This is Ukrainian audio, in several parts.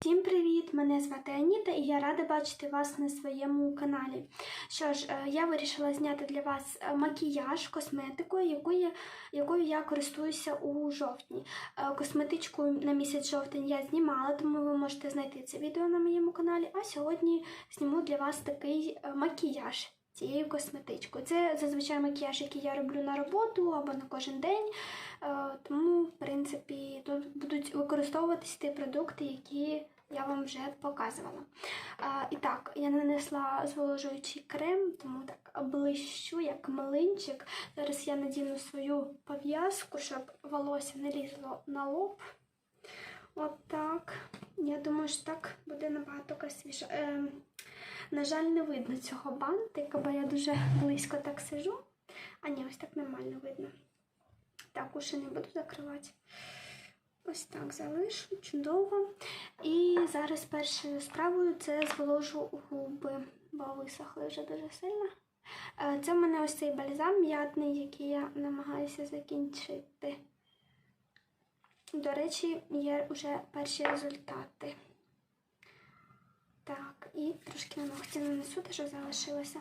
Всім привіт! Мене звати Аніта і я рада бачити вас на своєму каналі. Що ж, е, я вирішила зняти для вас е, макіяж, косметику, якою, якою я користуюся у жовтні. Е, Косметичку на місяць жовтень я знімала, тому ви можете знайти це відео на моєму каналі. А сьогодні зніму для вас такий макіяж. Цією косметичкою. Це зазвичай макіяж, який я роблю на роботу або на кожен день. Е, Тому, в принципі, тут будуть використовуватись ті продукти, які я вам вже показувала. А, і так, я нанесла зволожуючий крем, тому так блищу, як млинчик. Зараз я надіну свою пов'язку, щоб волосся не лізло на лоб. От так. Я думаю, що так буде набагато красивіше. Е, на жаль, не видно цього бантика, бо я дуже близько так сижу. А ні, ось так нормально видно. Так, уші не буду закривати. Ось так залишу, чудово. І зараз першою справою це зволожу губи, бо висохли вже дуже сильно. Е, Це в мене ось цей бальзам м'ятний, який я намагаюся закінчити. До речі, є вже перші результати. І трошки на ногті нанесу, те, що залишилося.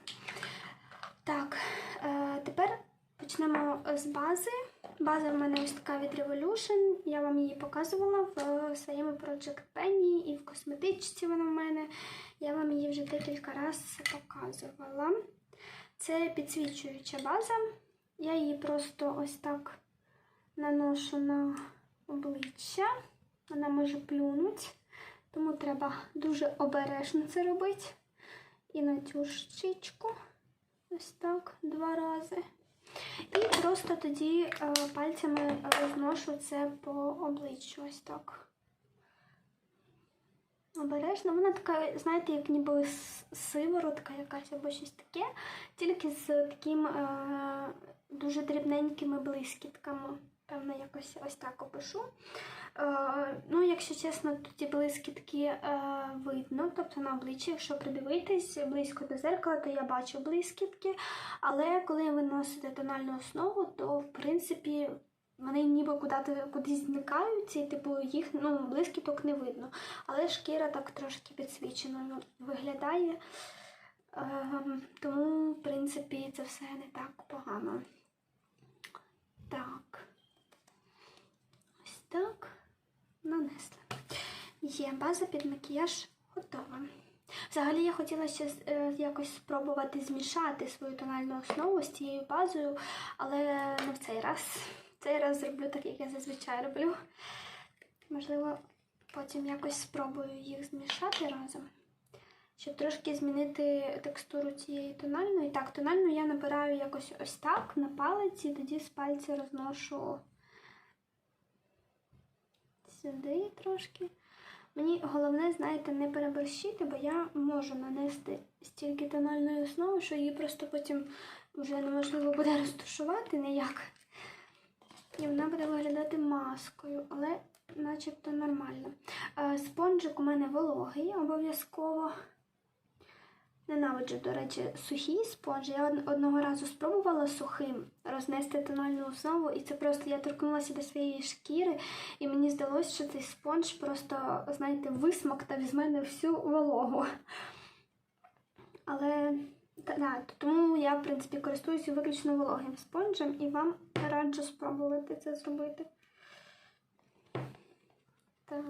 Так, е, тепер почнемо з бази. База в мене ось така від Revolution. Я вам її показувала в своєму Project Penny і в косметичці вона в мене. Я вам її вже декілька разів показувала. Це підсвічуюча база. Я її просто ось так наношу на обличчя. Вона може плюнути, тому треба дуже обережно це робити. І на цю щічку. Ось так два рази. І просто тоді е, пальцями розношу це по обличчю. Ось так. Обережно. Вона така, знаєте, як ніби сиворотка якась або щось таке, тільки з таким е, дуже дрібненькими блискітками. Певно, якось ось так опишу. Е, ну, якщо чесно, то ті блискітки е, видно, тобто на обличчі, якщо придивитись близько до зеркала, то я бачу блискітки. Але коли ви носите тональну основу, то в принципі вони ніби куди кудись зникають, і типу їх ну, блискіток не видно. Але шкіра так трошки підсвіченою виглядає. Ем, тому, в принципі, це все не так погано. Так. Ось так. Нанесли. Є база під макіяж готова. Взагалі я хотіла ще е, якось спробувати змішати свою тональну основу з цією базою, але не в цей раз. Цей раз зроблю так, як я зазвичай роблю. Можливо, потім якось спробую їх змішати разом, щоб трошки змінити текстуру цієї тональної. Так, тональну я набираю якось ось так на палець і тоді з пальця розношу сюди трошки. Мені головне, знаєте, не переборщити, бо я можу нанести стільки тональної основи, що її просто потім вже неможливо буде розташувати ніяк. І вона буде виглядати маскою, але начебто нормально. Е, Спонжик у мене вологий, обов'язково. Ненавиджу, до речі, сухі спонжі. Я одного разу спробувала сухим рознести тональну основу, і це просто я торкнулася до своєї шкіри, і мені здалося, що цей спонж просто, знаєте, висмоктав з мене всю вологу. Але та, да, тому я, в принципі, користуюся виключно вологим спонжем і вам раджу спробувати це зробити. Так.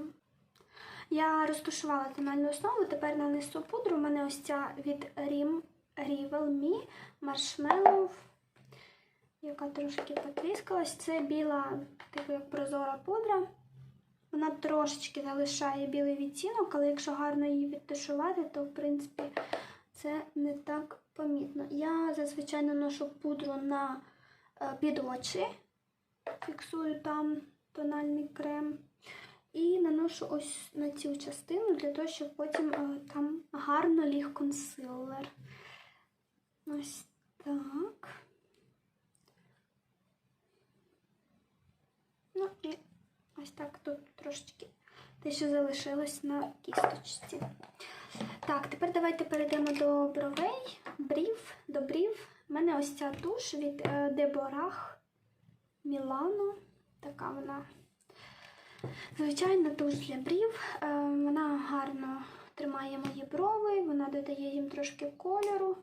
Я розташувала тональну основу, тепер нанесу пудру. У мене ось ця від Rim, Rivel Me Marshmallow, яка трошки потріскалась. Це біла, типу як прозора пудра. Вона трошечки залишає білий відтінок, але якщо гарно її відтушувати, то в принципі це не так помітно. Я зазвичай наношу пудру на е, під очі, фіксую там тональний крем. І наношу ось на цю частину для того, щоб потім е, там гарно ліг консилер. Ось так. Ну і ось так тут трошечки те, що залишилось на кісточці. Так, тепер давайте перейдемо до бровей, брів, до брів. У мене ось ця туш від Деборах Мілано. Така вона Звичайна туш для брів. Е, Вона брови, вона додає їм трошки кольору.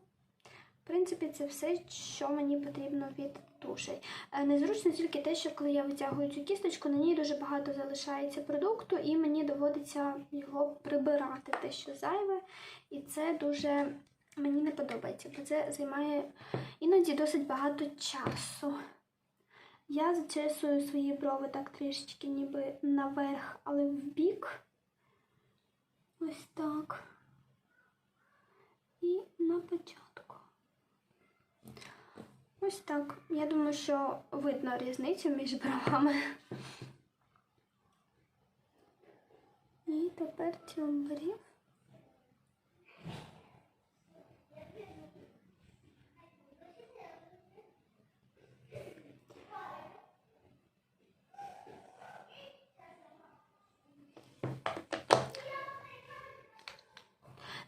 В принципі, це все, що мені потрібно від тушей. Е, Незручно тільки те, що коли я витягую цю кісточку, на ній дуже багато залишається продукту, і мені доводиться його прибирати, те, що зайве. І це дуже мені не подобається, бо це займає іноді досить багато часу. Я зачесую свої брови так трішечки ніби наверх, але в бік. Ось так. І на початку. Ось так. Я думаю, що видно різницю між бровами. І тепер тюмбрів.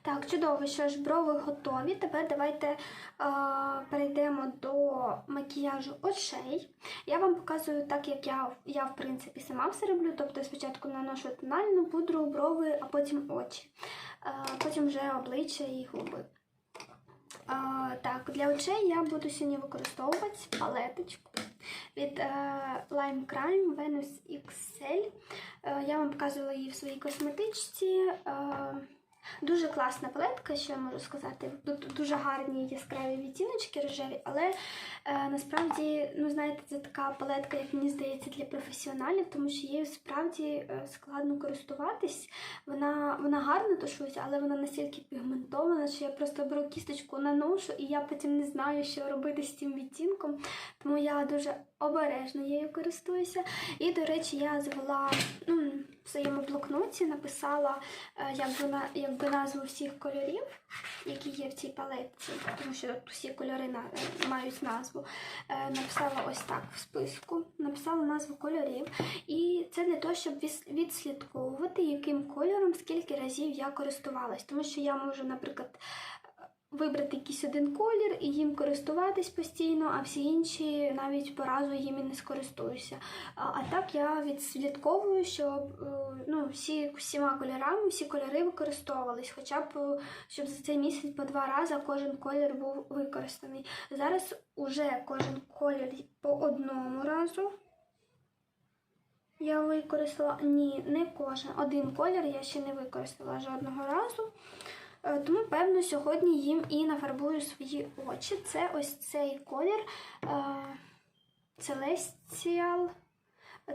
Так, чудово, що ж брови готові. Тепер давайте е, перейдемо до макіяжу очей. Я вам показую так, як я, я в принципі сама все роблю. Тобто спочатку наношу тональну пудру, брови, а потім очі. Е, потім вже обличчя і губи. Е, так, для очей я буду сьогодні використовувати палеточку від е, Lime Crime Venus XL. Е, я вам показувала її в своїй косметичці. Е, Дуже класна палетка, що я можу сказати. Тут дуже гарні яскраві відтіночки рожеві, але е, насправді, ну знаєте, це така палетка, як мені здається, для професіоналів, тому що її справді е, складно користуватись. Вона вона гарно тушується, але вона настільки пігментована, що я просто беру кісточку наношу, і я потім не знаю, що робити з цим відтінком. Тому я дуже обережно нею користуюся. І, до речі, я звела ну, в своєму блокноті, написала е, якби, на, якби назву всіх кольорів, які є в цій палетці, тому що всі кольори на, мають назву. Е, Написала ось так в списку, написала назву кольорів. І це для того, щоб відслідковувати, яким кольором скільки разів я користувалась. Тому що я можу, наприклад, вибрати якийсь один колір і їм користуватись постійно, а всі інші навіть по разу їм і не скористуюся. А, а так я відслідковую, щоб е, ну, всі, всіма кольорами, всі кольори використовувались, хоча б е, щоб за цей місяць по два рази кожен колір був використаний. Зараз уже кожен колір по одному разу. Я використала ні, не кожен. Один колір я ще не використала жодного разу. Е, Тому, певно, сьогодні їм і нафарбую свої очі. Це ось цей колір е, Celestial.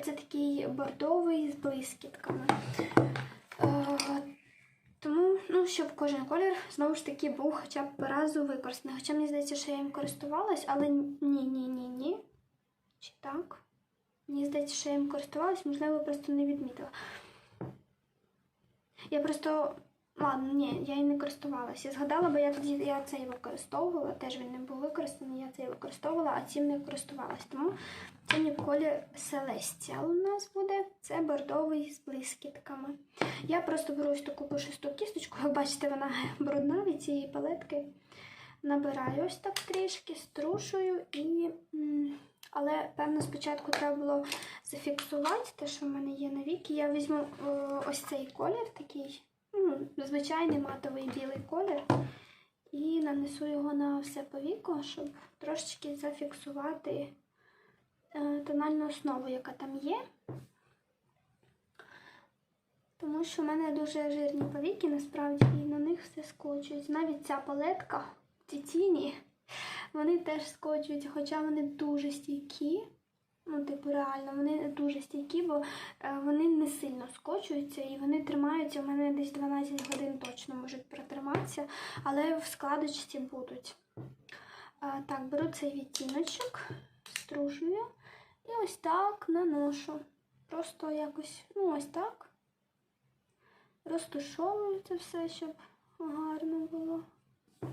Це такий бордовий з блискітками. Е, Тому, ну, щоб кожен колір знову ж таки був хоча б разу використаний. Хоча мені здається, що я їм користувалась, але ні, ні, ні, ні. Чи так? Мені здається, що я їм користувалась, можливо, просто не відмітила. Я просто. Ладно, ні, я і не користувалася. Я згадала, бо я тоді я цей використовувала, теж він не був використаний, я цей використовувала, а цим не користувалась. Тому цей колір Celestial у нас буде. Це бордовий з блискітками. Я просто беру ось таку пушисту кісточку, як бачите, вона брудна від цієї палетки. Набираю ось так трішки, струшую і. Але, певно, спочатку треба було зафіксувати те, що в мене є на віки. Я візьму ось цей колір такий звичайний матовий білий колір. І нанесу його на все повіко, щоб трошечки зафіксувати е, тональну основу, яка там є. Тому що в мене дуже жирні повіки, насправді, і на них все скочують. Навіть ця палетка, ці тіні, вони теж скочують, хоча вони дуже стійкі. Ну, типу, реально, вони дуже стійкі, бо е, вони не сильно скочуються і вони тримаються. У мене десь 12 годин точно можуть протриматися, але в складочці будуть. Е, так, беру цей відтіночок, стружую і ось так наношу. Просто якось, ну, ось так. Розтушовую це все, щоб гарно було. Кон-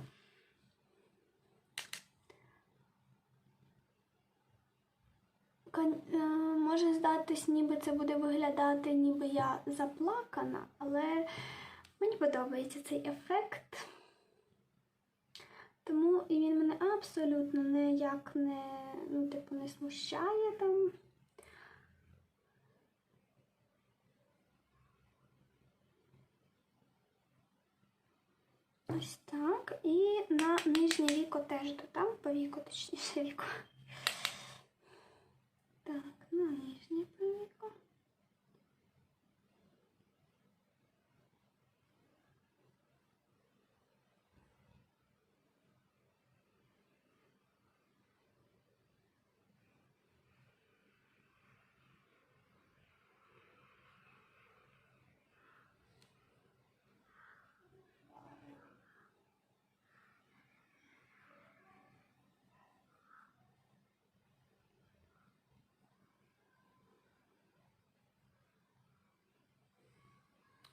е, Може здатись, ніби це буде виглядати, ніби я заплакана, але мені подобається цей ефект. Тому і він мене абсолютно ніяк не, ну, типу, не смущає там. Ось так. І на нижнє віко теж додам, по віку, точніше віко. Так, нижнє повіко.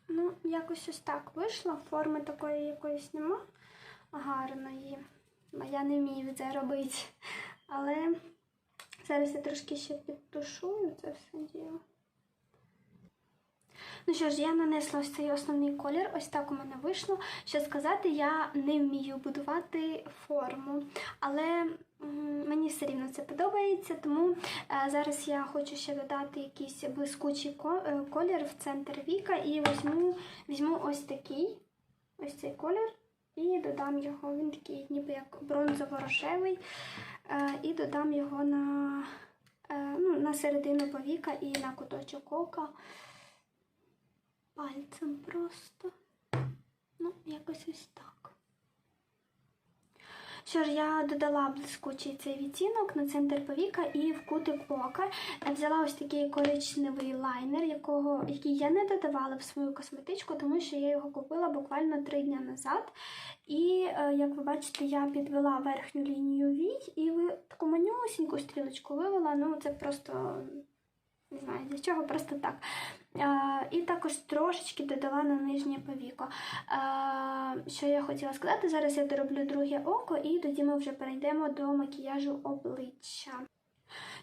Ну, якось ось так вийшло. Форми такої якоїсь нема гарної. Я не вмію це робити. Але зараз я трошки ще підтушую це все діло. Ну що ж, я нанесла ось цей основний колір, ось так у мене вийшло. Що сказати, я не вмію будувати форму, але мені все рівно це подобається, тому е, зараз я хочу ще додати якийсь блискучий е, колір в центр віка і візьму, візьму ось такий, ось цей колір, і додам його. Він такий, ніби як бронзово-рожевий, е, і додам його на, ну, на середину повіка і на куточок ока пальцем просто. Ну, якось ось так. Що ж, я додала блискучий цей відтінок на центр повіка і в кутик ока. Я Взяла ось такий коричневий лайнер, якого, який я не додавала в свою косметичку, тому що я його купила буквально три дні назад. І, е, як ви бачите, я підвела верхню лінію вій і таку манюсіньку стрілочку вивела. Ну, це просто не знаю для чого, просто так. Е, і також трошечки додала на нижнє повіко. Е, що я хотіла сказати, зараз я дороблю друге око, і тоді ми вже перейдемо до макіяжу обличчя.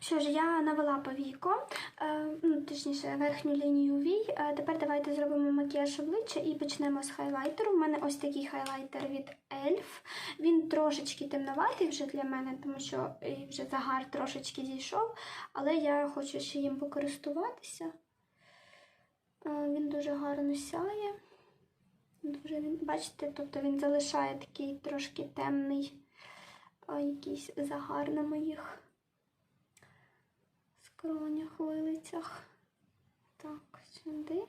Що ж, я навела повіко, е, ну, точніше, верхню лінію вій. Е, тепер давайте зробимо макіяж обличчя і почнемо з хайлайтеру. У мене ось такий хайлайтер від ELF. Він трошечки темноватий вже для мене, тому що вже загар трошечки дійшов, але я хочу ще їм покористуватися. Е, Він дуже гарно сяє. Дуже він, бачите, тобто він залишає такий трошки темний е, якийсь загар на моїх скронях, вилицях. Так, сюди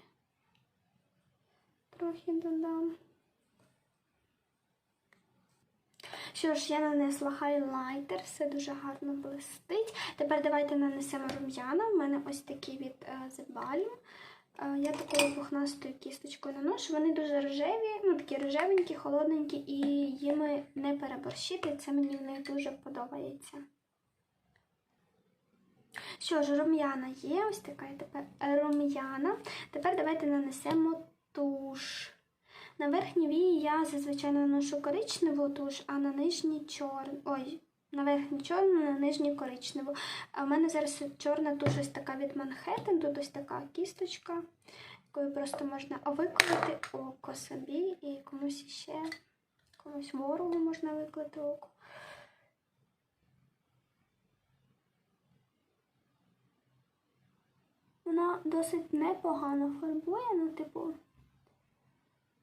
трохи додам. Що ж, я нанесла хайлайтер, все дуже гарно блистить. Тепер давайте нанесемо рум'яна. У мене ось такі від е, The Balm. Е, Я такою пухнастою кісточкою наношу. Вони дуже рожеві, ну такі рожевенькі, холодненькі, і їми не переборщити. Це мені в них дуже подобається. Що ж, рум'яна є, ось така тепер рум'яна. Тепер давайте нанесемо туш. На верхній вії я зазвичай наношу коричневу туш, а на нижній чорну. Ой, на верхній чорну, на нижній коричневу. А в мене зараз чорна туш ось така від Манхеттен, тут ось така кісточка, якою просто можна виклати око собі і комусь ще, комусь ворогу можна виклати око. Вона досить непогано фарбує, ну, типу,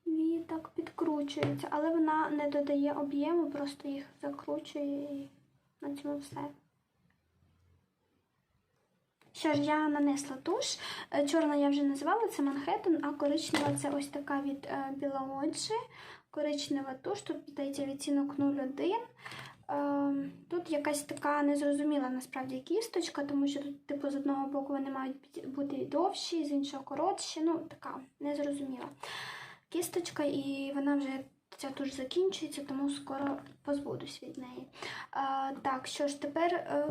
вії так підкручується, але вона не додає об'єму, просто їх закручує і на цьому все. Що ж, я нанесла туш. Е, Чорна я вже називала, це Манхеттен, а коричнева це ось така від е, Білаоджі. Коричнева туш, тут, здається, відтінок 01. Е, Тут якась така незрозуміла насправді кісточка, тому що тут, типу, з одного боку вони мають бути довші, з іншого коротші. Ну, така незрозуміла кісточка, і вона вже ця туш закінчується, тому скоро позбудусь від неї. Е, Так, що ж, тепер е,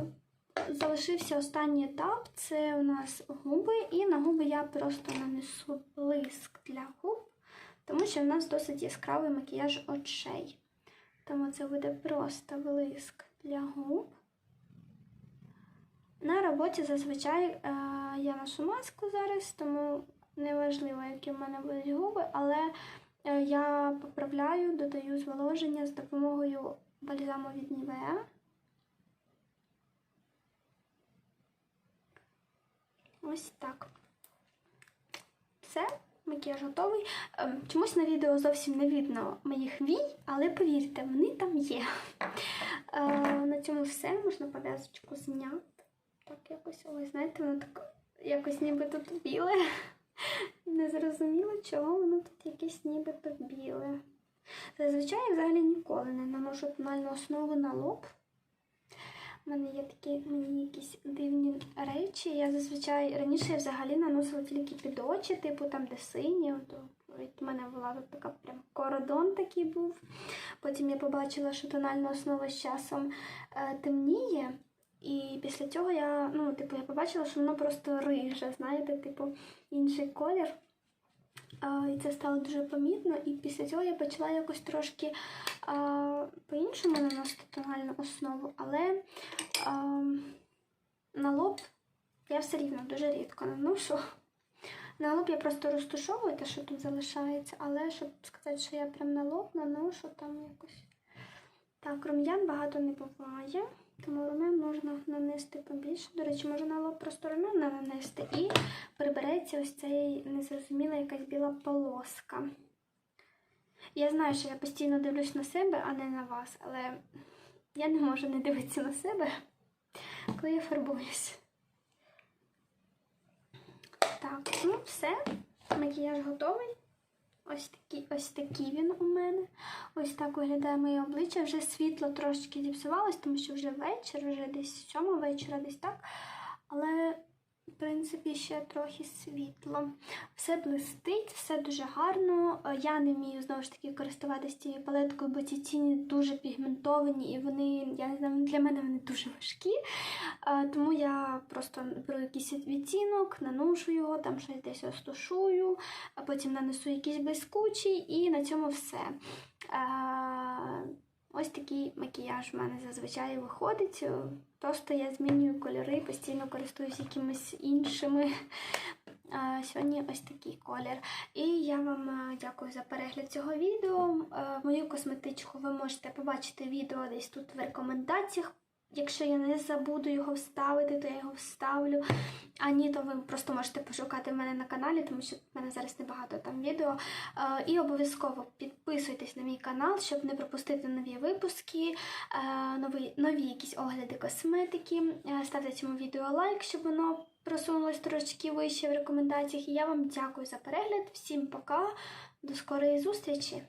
залишився останній етап це у нас губи, і на губи я просто нанесу блиск для губ, тому що в нас досить яскравий макіяж очей. Тому це буде просто блиск для губ. На роботі зазвичай е, я ношу маску зараз, тому неважливо, які в мене будуть губи, але е, я поправляю, додаю зволоження з допомогою бальзаму від Nivea. Ось так. Все, макіяж готовий. Ем, Чомусь на відео зовсім не видно моїх вій, але повірте, вони там є. Е, На цьому все можна пов'язочку зняти. Так, якось, ой, знаєте, воно так якось ніби тут біле. Не зрозуміло, чого воно тут якесь нібито біле. Зазвичай я взагалі ніколи не наношу тональну основу на лоб. У мене є такі мені якісь дивні речі. Я зазвичай раніше я взагалі наносила тільки під очі, типу там, де сині. От, у мене була така прям кордон такий був. Потім я побачила, що тональна основа з часом е, темніє. І після цього я, ну, типу, я побачила, що воно просто риже, знаєте, типу, інший колір. А, і це стало дуже помітно. І після цього я почала якось трошки по-іншому наносити тональну основу, але а, на лоб я все рівно дуже рідко наношу. На лоб я просто розтушовую те, що тут залишається, але щоб сказати, що я прям на лоб наношу там якось. Так, рум'ян багато не буває, тому рум'ян можна нанести побільше. До речі, можна на лоб просто рум'ян нанести і прибереться ось цей незрозуміла якась біла полоска. Я знаю, що я постійно дивлюсь на себе, а не на вас, але я не можу не дивитися на себе, коли я фарбуюсь. Так, ну все, макіяж готовий. Ось такий, ось такий він у мене. Ось так виглядає моє обличчя. Вже світло трошечки зіпсувалось, тому що вже вечір, вже десь сьома вечора, десь так. Але, принципі, ще трохи світло. Все блистить, все дуже гарно. Е, Я не вмію знову ж таки користуватися цією палеткою, бо ці тіні дуже пігментовані і вони, я не знаю, для мене вони дуже важкі. Е, Тому я просто беру якийсь відтінок, наношу його, там щось десь розтушую, а потім нанесу якийсь блискучий і на цьому все. Е, Ось такий макіяж в мене зазвичай виходить. Просто я змінюю кольори, постійно користуюсь якимись іншими. Сьогодні ось такий колір. І я вам е, дякую за перегляд цього відео. Е, Мою косметичку ви можете побачити відео десь тут в рекомендаціях. Якщо я не забуду його вставити, то я його вставлю. А ні, то ви просто можете пошукати мене на каналі, тому що в мене зараз небагато там відео. Е, І обов'язково підписуйтесь на мій канал, щоб не пропустити нові випуски, е, нові, нові якісь огляди косметики. Е, Ставте цьому відео лайк, щоб воно просунулось трошки вище в рекомендаціях. І я вам дякую за перегляд. Всім пока, до скорої зустрічі!